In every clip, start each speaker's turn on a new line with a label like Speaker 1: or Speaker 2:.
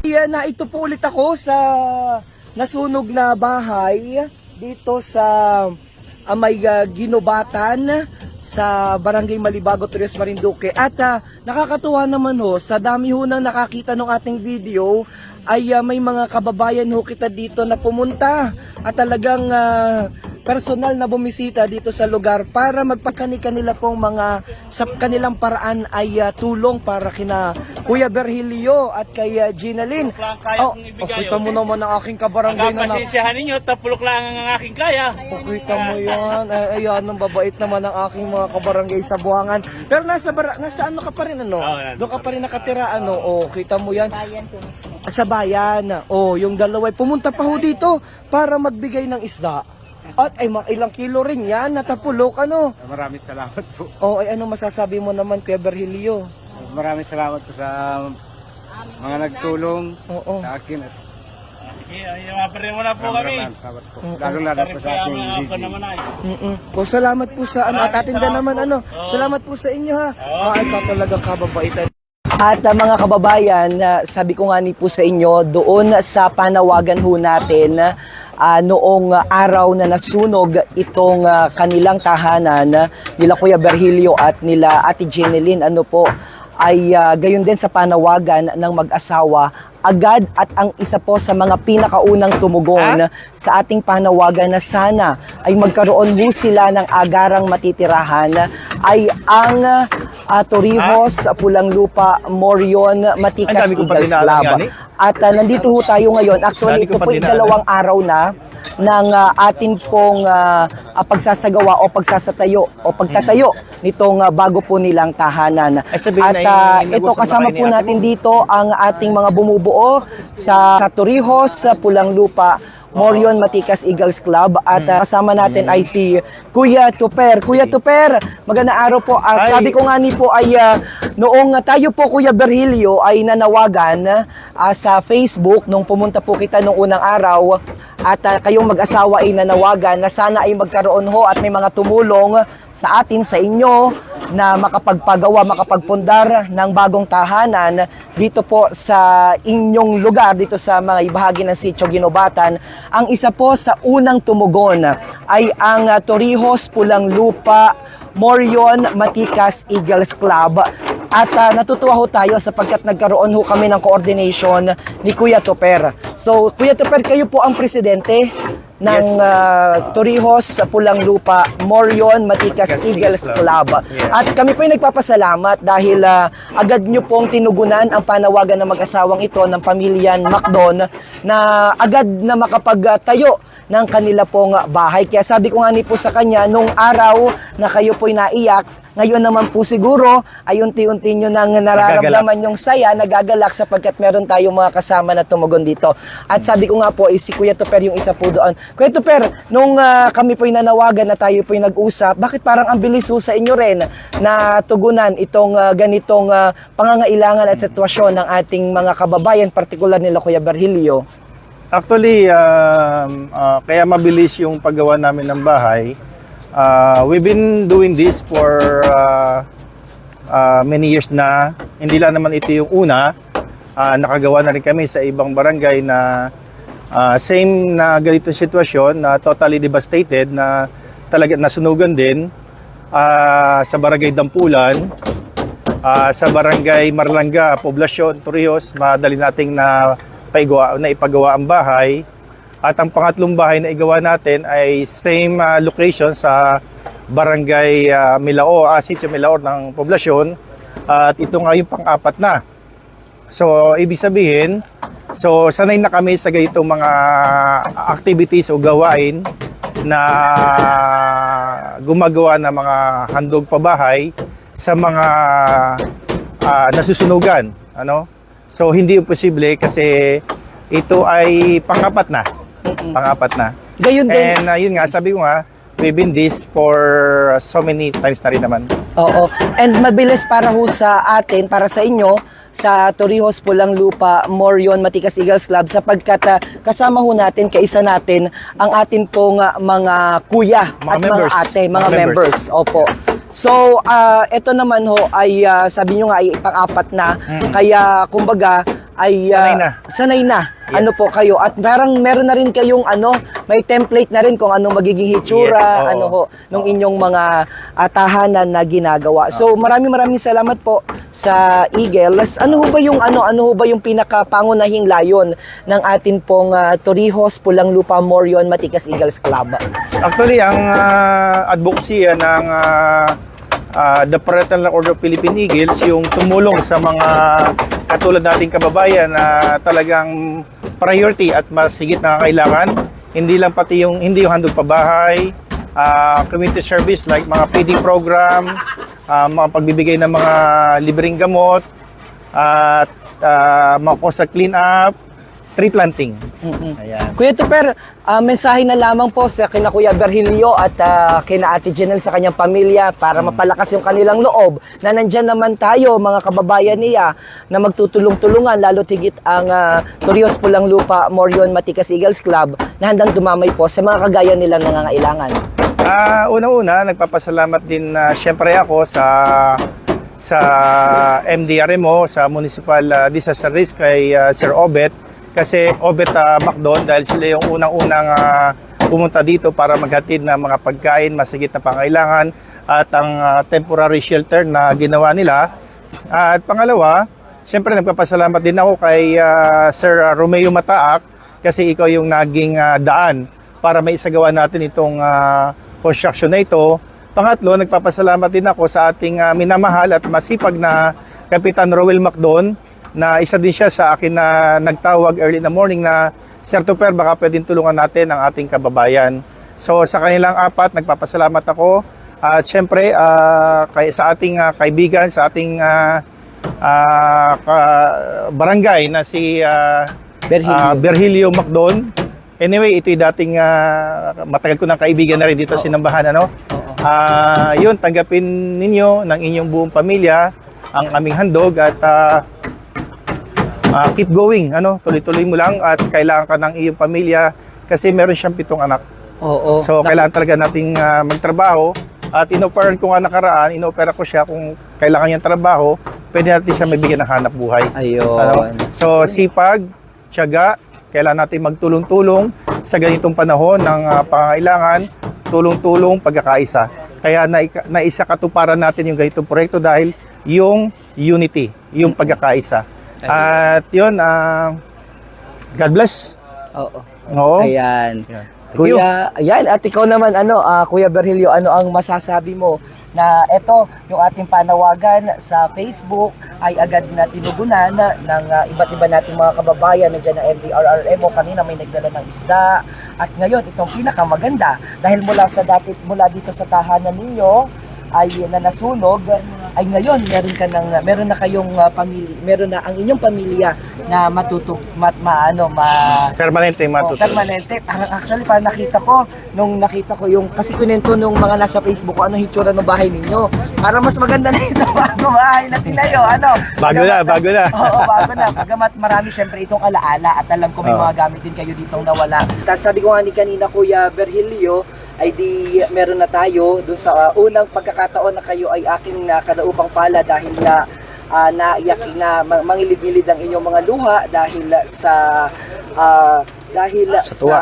Speaker 1: Yeah, na ito po ulit ako sa nasunog na bahay dito sa ah, may ah, ginubatan sa Barangay Malibago, Torres Marinduque. At ah, nakakatuwa naman ho, sa dami ho nang nakakita ng ating video, ay ah, may mga kababayan ho kita dito na pumunta at talagang ah, personal na bumisita dito sa lugar para magpakani kanila pong mga sa kanilang paraan ay ah, tulong para kina Kuya Berhilio at kay uh, Gina Lynn.
Speaker 2: Tapulok lang kaya
Speaker 1: Oh,
Speaker 2: ibigay,
Speaker 1: kita mo
Speaker 2: okay?
Speaker 1: naman ang aking kabarangay na na.
Speaker 2: Pagkapasensyahan ninyo, tapulok lang ang aking kaya.
Speaker 1: Oh, kita mo yan. Ay, ayan, ang babait naman ang aking mga kabarangay sa buwangan. Pero nasa, bara, nasa ano ka pa rin, ano?
Speaker 2: Yan.
Speaker 1: Doon ka pa rin nakatira, ano? Oh, kita mo yan.
Speaker 3: Bayan ko mismo.
Speaker 1: Sa bayan. Oh, yung dalawa. Pumunta pa ho dito para magbigay ng isda. At ay mga ilang kilo rin yan, natapulok, ano?
Speaker 4: Maraming salamat po.
Speaker 1: Oh, ay ano masasabi mo naman, Kuya Berhilio?
Speaker 4: Maraming salamat po sa mga nagtulong
Speaker 1: Oo.
Speaker 4: sa akin at
Speaker 2: Iyaparin mo na po kami.
Speaker 4: maraming salamat po. Lalo lalo po sa ating
Speaker 2: Ako naman ay.
Speaker 1: Mm-mm. Po, salamat po sa ano at atin din naman ano. Salamat po sa inyo ha. Ah, ay ka talagang kababaitan. At uh, mga kababayan, uh, sabi ko nga ni po sa inyo, doon sa panawagan ho natin, uh, noong araw na nasunog itong uh, kanilang tahanan, uh, nila Kuya Berhilio at nila Ate Jeneline, ano po, ay uh, gayon din sa panawagan ng mag-asawa, agad at ang isa po sa mga pinakaunang tumugon sa ating panawagan na sana ay magkaroon mo sila ng agarang matitirahan ay ang uh, Torrijos, Pulang Lupa, Morion, Matikas, Eagles Club. At uh, nandito ho tayo ngayon. Actually, ito po
Speaker 5: dinaanan.
Speaker 1: dalawang araw na ng uh, atin pong uh, pagsasagawa o pagsasatayo o pagtatayo nitong uh, bago po nilang tahanan.
Speaker 5: Ay,
Speaker 1: At
Speaker 5: na
Speaker 1: uh, ito kasama po natin dito ang ating mga bumubuo sa, sa Torrijos, sa Pulang Lupa, Morion Matikas Eagles Club at uh, kasama natin ay si Kuya Tuper. Kuya Tuper, magandang araw po. At
Speaker 5: Hi.
Speaker 1: sabi ko nga ni po ay uh, noong tayo po Kuya Berhilio ay nanawagan uh, sa Facebook nung pumunta po kita nung unang araw at uh, kayong mag-asawa ay nanawagan na sana ay magkaroon ho at may mga tumulong sa atin, sa inyo na makapagpagawa, makapagpundar ng bagong tahanan dito po sa inyong lugar, dito sa mga ibahagi ng Sitio Ginobatan. Ang isa po sa unang tumugon ay ang uh, Pulang Lupa, Morion, Matikas, Eagles Club. At uh, natutuwa ho tayo sapagkat nagkaroon ho kami ng coordination ni Kuya Toper. So, Kuya Toper, kayo po ang presidente ng
Speaker 5: Yes.
Speaker 1: uh, Torrijos sa Pulang Lupa, Morion, Matikas, Eagles Club.
Speaker 5: Yeah.
Speaker 1: At kami po ay nagpapasalamat dahil ah, agad nyo pong tinugunan ang panawagan ng mag-asawang ito ng pamilyan Macdon na agad na makapagtayo ng kanila pong bahay. Kaya sabi ko nga ni po sa kanya, nung araw na kayo po'y naiyak, ngayon naman po siguro ay unti-unti nyo nang nararamdaman yung saya, nagagalak sapagkat meron tayong mga kasama na tumugon dito. At sabi ko nga po, eh, si Kuya Tuper yung isa po doon. Kuya Tuper, nung ah, kami po'y nanawagan na tayo po'y nag-usap, bakit parang ang bilis ho sa inyo rin na tugunan itong ah, ganitong ah, pangangailangan at sitwasyon ng ating mga kababayan, partikular nila Kuya Berhilio?
Speaker 5: Actually, um, ah, kaya mabilis yung paggawa namin ng bahay. Ah, we've been doing this for ah, ah, many years na. Hindi lang naman ito yung una. Ah, nakagawa na rin kami sa ibang barangay na ah, same na ganitong sitwasyon na totally devastated na talaga nasunugan din Ah, sa barangay Dampulan. Ah, sa barangay Marlanga, Poblasyon, Torrijos, madali nating na paigawa, na ipagawa ang bahay. At ang pangatlong bahay na igawa natin ay same ah, location sa barangay ah, Milao, ah, Sitio Milao ng Poblasyon. At ito nga yung pang-apat na. So, ibig sabihin, so sanay na kami sa ganitong mga activities o gawain na gumagawa ng mga handog pabahay sa mga ah, nasusunugan. Ano? So, hindi yung posible kasi ito ay pangapat na. Pangapat na.
Speaker 1: Gayon din,
Speaker 5: And ah, yun nga, sabi ko nga, we've been this for so many times na rin naman.
Speaker 1: Oo. And mabilis para ho sa atin, para sa inyo, sa Torrijos Pulang Lupa, Morion, Matikas Eagles Club sapagkat ah, kasama ho natin, kaisa natin ang atin pong ah, mga kuya
Speaker 5: Mga
Speaker 1: at
Speaker 5: members.
Speaker 1: mga ate, mga,
Speaker 5: Mga
Speaker 1: members.
Speaker 5: members.
Speaker 1: Opo. So, ah, ito naman ho ay ah, sabi nyo nga ay pang-apat na. Kaya kumbaga ay
Speaker 5: Sanay
Speaker 1: ah,
Speaker 5: na.
Speaker 1: sanay na.
Speaker 5: Yes.
Speaker 1: Ano po kayo at parang meron na rin kayong ano, may template na rin kung anong magiging hitsura,
Speaker 5: Yes, oo.
Speaker 1: ano ho, nung inyong mga tahanan na ginagawa. So maraming maraming salamat po sa Eagles. Ano ho ba yung ano, ano ho ba yung pinakapangunahing layon ng atin pong ah, Torrijos Pulang Lupa Morion Matikas Eagles Club?
Speaker 5: Actually, ang uh, advocacy ng ah, ah, the Fraternal Order of Philippine Eagles, yung tumulong sa mga katulad nating kababayan na talagang priority at mas higit na kailangan. Hindi lang pati yung hindi yung handog pabahay, ah, community service like mga feeding program, ah, mga pagbibigay ng mga libreng gamot, at ah, mga coastal clean up, tree planting. Ayan.
Speaker 1: Kuya Tuper, ah, mensahe na lamang po sa kina Kuya Berhilio at ah, kina Ate Janelle sa kanyang pamilya para mapalakas yung kanilang loob na nandyan naman tayo, mga kababayan niya, na magtutulong-tulungan, lalo tigit ang uh, Torios Pulang Lupa Morion Matikas Eagles Club na handang dumamay po sa mga kagaya nilang nangangailangan.
Speaker 5: Ah, unang-una, nagpapasalamat din na siyempre ako sa sa MDRMO, sa Municipal ah, Disaster Risk kay ah, Sir Obet kasi Obet uh, Macdon dahil sila yung unang-unang ah, pumunta dito para maghatid ng mga pagkain, masigit na pangailangan at ang ah, temporary shelter na ginawa nila. at pangalawa, siyempre nagpapasalamat din ako kay ah, Sir Romeo Mataak kasi ikaw yung naging ah, daan para may isagawa natin itong ah, construction na ito. Pangatlo, nagpapasalamat din ako sa ating ah, minamahal at masipag na Kapitan Roel Macdon na isa din siya sa akin na nagtawag early in the morning na Sir Tuper, baka pwedeng tulungan natin ang ating kababayan. So sa kanilang apat, nagpapasalamat ako. At syempre, ah, kay, sa ating ah, kaibigan, sa ating ah, ka- barangay na si ah,
Speaker 1: Berhilio.
Speaker 5: ah, Berhilio Macdon. Anyway, ito'y dating ah, matagal ko ng kaibigan na rin dito sa Sinambahan. Ano? Ah, yun, tanggapin ninyo ng inyong buong pamilya ang aming handog at ah, ah, keep going. Ano? Tuloy-tuloy mo lang at kailangan ka ng iyong pamilya kasi meron siyang pitong anak.
Speaker 1: Oo.
Speaker 5: So, kailangan talaga nating ah, magtrabaho. At inoperan ko nga nakaraan, inopera ko siya kung kailangan niyang trabaho, pwede natin siya mabigyan ng hanap buhay.
Speaker 1: Ayun.
Speaker 5: Ano? So, sipag, tiyaga, kailangan natin magtulong-tulong sa ganitong panahon ng ah, pangangailangan, tulong-tulong, pagkakaisa. Kaya naika- naisa katuparan natin yung ganitong proyekto dahil yung unity, yung pagkakaisa. At yun, ah, God bless.
Speaker 1: Oo.
Speaker 5: Oo.
Speaker 1: Ayan.
Speaker 5: Yeah.
Speaker 1: Kuya, ayan, at ikaw naman, ano, ah, Kuya Berhilio, ano ang masasabi mo na ito, yung ating panawagan sa Facebook ay agad na tinugunan ng ah, iba't iba nating mga kababayan nandiyan ng MDRRMO kanina may nagdala ng isda at ngayon itong pinakamaganda dahil mula sa dati mula dito sa tahanan ninyo ay na nasunog ay ngayon meron ka ng meron na kayong ah, pamilya meron na ang inyong pamilya na matutok mat, maano ma
Speaker 5: Permanente yung
Speaker 1: Oh, permanente. Parang actually, parang nakita ko, nung nakita ko yung, kasi kunento nung mga nasa Facebook ko, ano hitsura ng bahay ninyo. Parang mas maganda na ito bago bahay na tinayo. Ano?
Speaker 5: Bago na, bago na.
Speaker 1: Oo, bago na. Pagamat marami syempre itong alaala at alam ko may
Speaker 5: Oo.
Speaker 1: mga gamit din kayo ditong nawala. Tapos sabi ko nga ni kanina, Kuya Berhilio, ay di meron na tayo dun sa uh, unang pagkakataon na kayo ay aking uh, kadaupang pala dahil na uh, naiyak na ma- mangilid-ngilid ang inyong mga luha dahil sa ah, dahil
Speaker 5: Sa
Speaker 1: sa,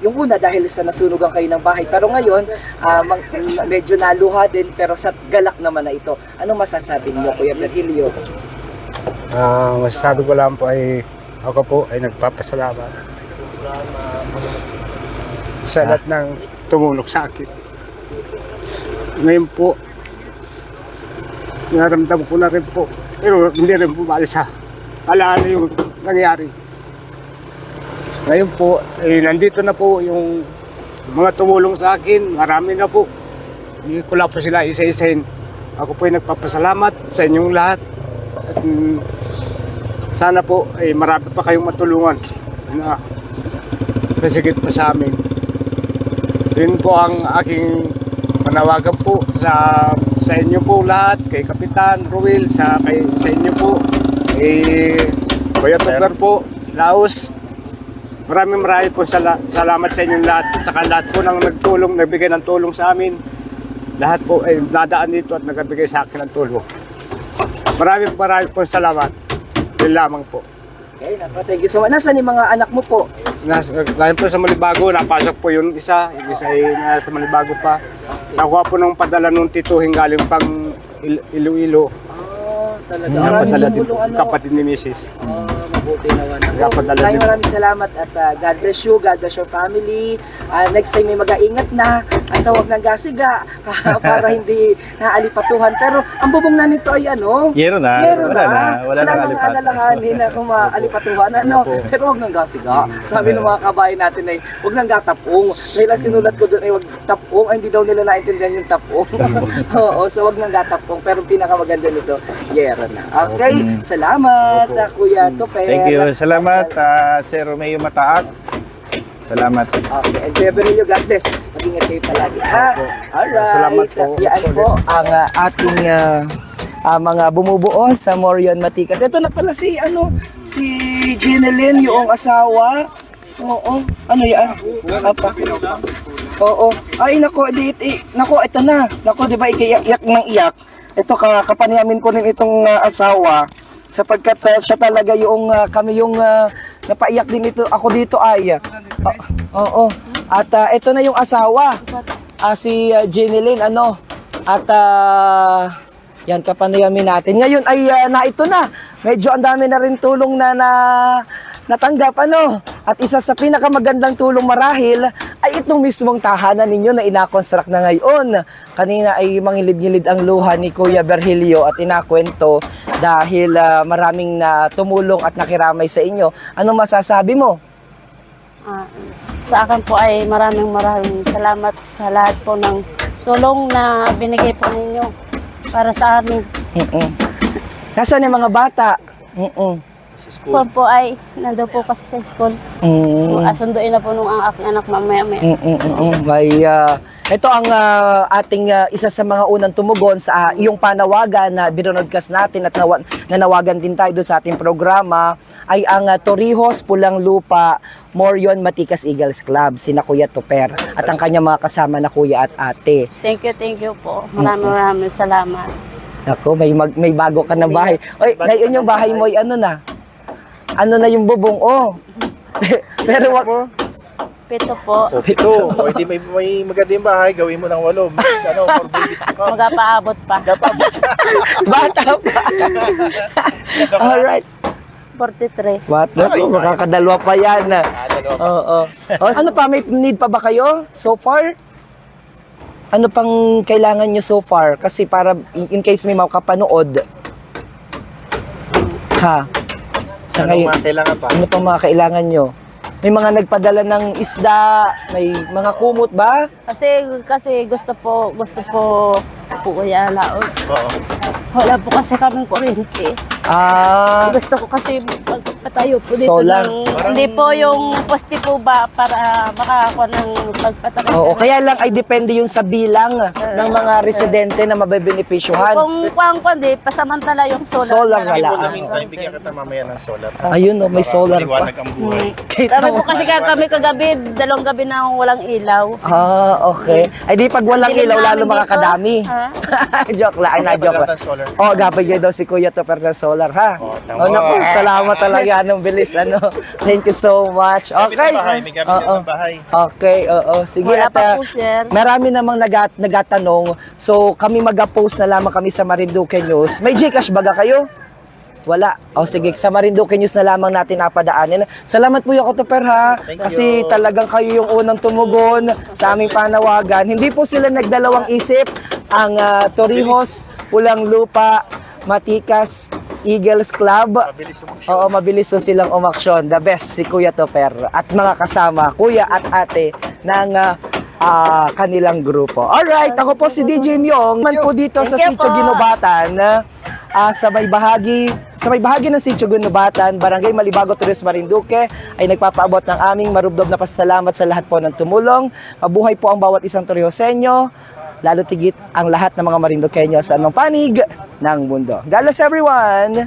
Speaker 1: yung una dahil sa nasunugan kayo ng bahay. Pero ngayon ah, mang- medyo naluha din pero sa galak naman na ito. Anong masasabi niyo Kuya Virgilio?
Speaker 4: Ah, masasabi ko lang po ay ako po ay nagpapasalamat sa lahat ng tumulong sa akin. Ngayon po, naramdaman ko na rin po, pero hindi rin po maalis sa alaala yung nangyari. Ngayon po, eh, nandito na po yung mga tumulong sa akin, marami na po. Hindi ko lang po sila isa-isahin. Ako po ay nagpapasalamat sa inyong lahat. At mm, sana po ay marami pa kayong matulungan na masigit pa sa amin. Yun po ang aking panawagan po sa sa inyo po lahat, kay Kapitan Ruel, sa, kay, sa inyo po, kay Kuya Tugar po, Laos. Maraming maraming po sala, salamat sa inyong lahat. At saka lahat po ng nagtulong, nagbigay ng tulong sa amin. Lahat po ay nadaan dito at nagbigay sa akin ng tulong. Maraming maraming po salamat. Yun lamang po.
Speaker 1: Okay, nako, thank you so much. Nasaan yung mga anak mo po?
Speaker 4: Nas, ngayon po sa Malibago, napasok po yung isa. Yung isa ay nasa Malibago pa. Nakuha po ng padala nung tituhin galing pang Il- Iloilo.
Speaker 1: Oh, talaga.
Speaker 4: Napadala din po,
Speaker 1: ano.
Speaker 4: kapatid ni Mrs.
Speaker 1: Oh, mabuti naman.
Speaker 4: Nagpapadala
Speaker 1: Maraming
Speaker 4: din.
Speaker 1: maraming salamat at uh, God bless you, God bless your family. Uh, next time may mag-aingat na at huwag ng gasiga para hindi naalipatuhan. Pero ang bubong na nito ay ano?
Speaker 5: Yero na.
Speaker 1: Meron
Speaker 5: wala na. Wala
Speaker 1: Wala
Speaker 5: na
Speaker 1: nang
Speaker 5: alipatan.
Speaker 1: alalahanin na kung maalipatuhan. Ano? Pero huwag nang gasiga. Sabi ng mga kabayan natin ay huwag nang gatapong. Dahil ang sinulat ko doon ay huwag tapong. Ay, hindi daw nila naintindihan yung tapong. Oo, so huwag nang gatapong. Pero ang pinakamaganda nito, yero na. Okay, salamat, uh, Kuya Topper.
Speaker 5: Thank you. Salamat, ah, Sir Romeo Mataak. Salamat.
Speaker 1: Okay, and Kuya Berilio, God bless. Mag-ingat kayo palagi, ha? Alright.
Speaker 4: Salamat po.
Speaker 1: Yan po ang uh, ating uh, uh, mga bumubuo sa Morion Matikas. Ito na pala si, ano, si Jeneline, yung asawa. Oo. Ano yan? Apa? Oo. Ay, nako, di, di, nako, ito na. Nako, di ba, iyak ng iyak. Ito, ka, kapaniamin ko rin itong uh, asawa. Sapagkat uh, siya talaga yung, uh, kami yung uh, napaiyak din ito, ako dito ay. uh, Oo. At uh, ito na yung asawa. Ah, si uh, Jeneline, ano. At uh, yan, kapaniamin natin. Ngayon ay uh, na ito na. Medyo ang dami na rin tulong na na natanggap ano. At isa sa pinakamagandang tulong marahil ay itong mismong tahanan ninyo na inakonstruct na ngayon. Kanina ay mangilid-ngilid ang luha ni Kuya Berhilio at inakwento dahil ah, maraming na tumulong at nakiramay sa inyo. Anong masasabi mo?
Speaker 3: Ah, sa akin po ay maraming maraming salamat sa lahat po ng tulong na binigay po ninyo para sa amin.
Speaker 1: Mm-mm. Nasaan yung mga bata? Mm-mm.
Speaker 3: Po po ay nando po kasi sa school.
Speaker 1: Mm.
Speaker 3: Asunduin na po nung ang aking anak mamaya maya.
Speaker 1: Mm, mm, mm, mm. May, ah, ito ang ah, ating ah, isa sa mga unang tumugon sa ah, iyong panawagan na binonodcast natin at nawa- nanawagan din tayo doon sa ating programa ay ang ah, Torrijos Pulang Lupa Morion Matikas Eagles Club, sina Kuya Toper at ang kanyang mga kasama na kuya at ate.
Speaker 3: Thank you, thank you po. Maraming maraming salamat.
Speaker 1: Ako, may, mag, may bago ka na bahay. Oy, ngayon yung bahay mo ay ano na? Ano na yung bubong? Oh. Pero wag,
Speaker 3: Pito po.
Speaker 5: O, pito. O, hindi may, may maganda yung bahay. Gawin mo ng walo. Mas, ano, for babies to come.
Speaker 3: Magapaabot pa.
Speaker 1: bata pa. Alright.
Speaker 3: 43.
Speaker 1: What? Naku, makakadalwa pa yan. Oo. Oh, ano pa, may need pa ba kayo so far? Ano pang kailangan nyo so far? Kasi para in in case may makapanood. Ha? Sa
Speaker 5: Anong
Speaker 1: ngayon,
Speaker 5: mga kailangan pa?
Speaker 1: ano pang mga kailangan nyo? May mga nagpadala ng isda, may mga kumot ba?
Speaker 3: Kasi kasi gusto po gusto po po kuya Laos.
Speaker 5: Oo.
Speaker 3: Wala po kasi kaming kuryente.
Speaker 1: Ah,
Speaker 3: Gusto ko kasi magpatayo po dito
Speaker 1: Solar.
Speaker 3: ng... Hindi po yung poste po ba para makakuha ng pagpatayo.
Speaker 1: oo. Kaya lang ay depende yung sa bilang ng mga residente na mabebenepisyuhan.
Speaker 3: Kung kuwang ko, di, pasamantala yung solar.
Speaker 1: Solar
Speaker 3: na lang.
Speaker 1: wala.
Speaker 5: Ipon namin time. Bigyan kita mamaya ng solar.
Speaker 1: Ayun, oh, may solar pa.
Speaker 5: Ang buhay.
Speaker 3: Kami po kasi ka- kami kagabi, dalawang gabi na walang ilaw.
Speaker 1: Ah, okay. Ay di pag walang
Speaker 3: Dilim
Speaker 1: ilaw lalo
Speaker 3: dito.
Speaker 1: makakadami.
Speaker 3: Ha?
Speaker 1: joke lang, ay na joke lang.
Speaker 5: Solar.
Speaker 1: Oh, gabay daw si Kuya Topper ng solar, ha?
Speaker 5: Oh, tama.
Speaker 1: Oh, naku, salamat talaga. Anong bilis, ano. Thank you so much. Okay.
Speaker 5: ng bahay. May gamit
Speaker 1: Oo.
Speaker 5: ng bahay.
Speaker 1: Okay, oo. Sige,
Speaker 3: Wala
Speaker 1: at,
Speaker 3: pa
Speaker 1: ah,
Speaker 3: po, sir.
Speaker 1: Marami namang nagat, nagatanong. So, kami mag-post na lamang kami sa Marinduque News. May Gcash baga kayo? Wala. O sige, sa Marinduque News na lamang natin napadaanin. Salamat po yung Topper ha.
Speaker 5: Thank
Speaker 1: Kasi
Speaker 5: you.
Speaker 1: talagang kayo yung unang tumugon sa aming panawagan. Hindi po sila nagdalawang isip. Ang ah, Torrijos, Pulang Lupa, Matikas, Eagles Club.
Speaker 5: Mabilis umaksyon.
Speaker 1: Oo, mabilis po silang umaksyon. The best si Kuya Topper at mga kasama, kuya at ate ng ah, ah, kanilang grupo. Alright, ako po si DJ Myong. Man po dito sa
Speaker 3: Thank you
Speaker 1: Sitio
Speaker 3: po.
Speaker 1: Ginubatan ah, sa may bahagi sa may bahagi ng Sitio Ginubatan, Barangay Malibago, Torres Marinduque ay nagpapaabot ng aming marubdob na pasasalamat sa lahat po ng tumulong. Mabuhay po ang bawat isang Torrejoseño, lalo tigit ang lahat ng mga Marinduqueño sa anong panig ng mundo. God bless everyone!